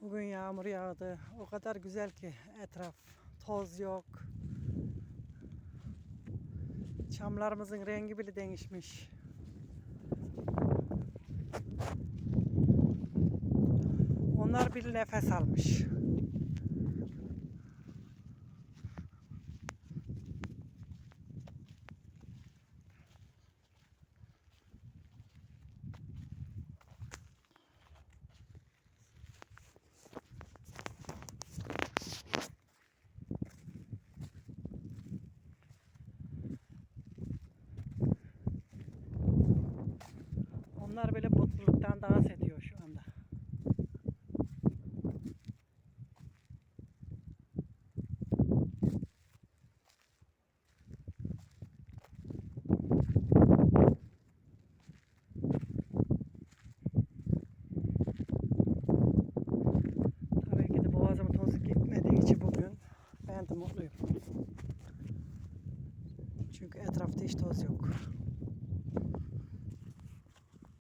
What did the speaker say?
Bugün yağmur yağdı. O kadar güzel ki etraf. Toz yok. Çamlarımızın rengi bile değişmiş. Onlar bir nefes almış. Onlar böyle mutluluktan dans ediyor şu anda. Ben de mutluyum. Çünkü etrafta hiç toz yok.